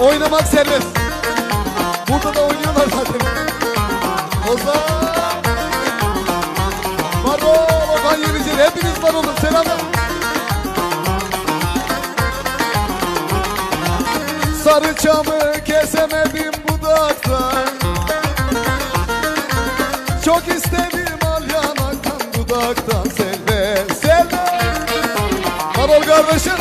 Oynamak serbest. Burada da oynuyorlar zaten. Ozan. Marol, Okan Yenicer. Hepiniz var olun. Selamlar. Sarı çamı kesemedim budaktan Çok istedim al yanaktan dudaktan Selve, selve Marol kardeşim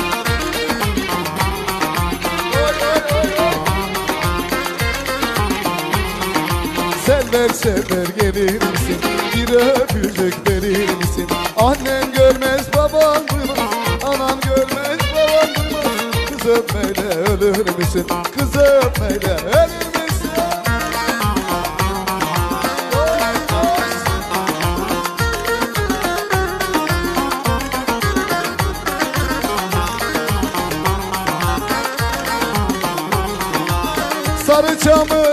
Selver sever gelir misin? Bir öpücük verir misin? Annen görmez baban duymaz Anan görmez baban duymaz Kız öpmeyle ölür müsün? Kız öpmeyle ölür oy. Sarı çamın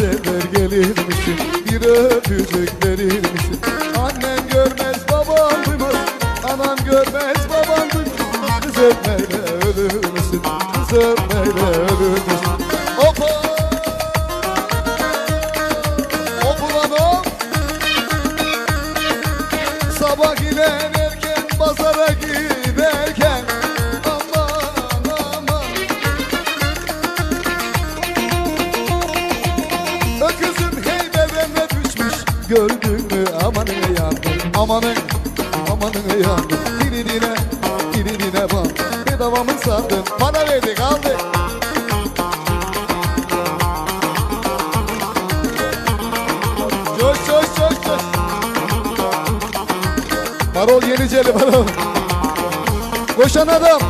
sever gelir misin? Bir öpücük verir misin? Annen görmez baban duymaz Anan görmez baban duymaz Kız öpmeyle ölür müsün? Kız öpmeyle ölür müsün? Hoppa! Hop ulan hop! Sabah giden erken pazara giderken Gördün mü? Amanın yandım Amanın amanın yandım Diridine diridine bak. Bedava mı sandın Para verdik aldık Coş coş coş coş Marol Yeniceli Marol. Koşan adam